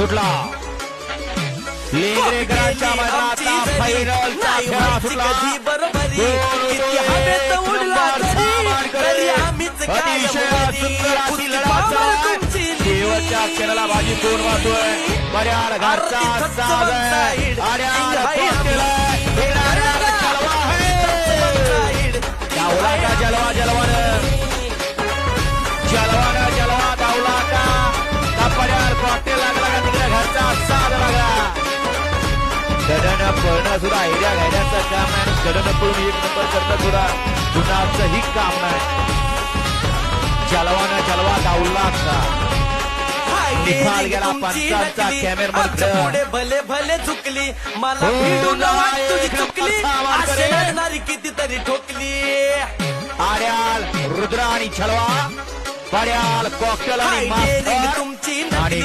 सुटला. लेंगरेकरांच्या मैदानाचा खेळा सुटला. अतिशय सुंदर अशी. शेवटच्या बाजी कोण साज आहे. जलवा का जलवा जलवान जलवान जलवा धावला का कॉकटेल लागला पळणं सुद्धा हिऱ्या घायण्याचं काम नाही आणि पळून एक नंबर करणं सुद्धा गुणाचंही काम नाही निकाल. गेला पंचांचा कॅमेरामन पुढे भले भले चुकली मला तुझी चुकली कितीतरी ठोकली आड्याल रुद्र आणि छलवा पड्याल कॉकटेल आणि तुमची आणि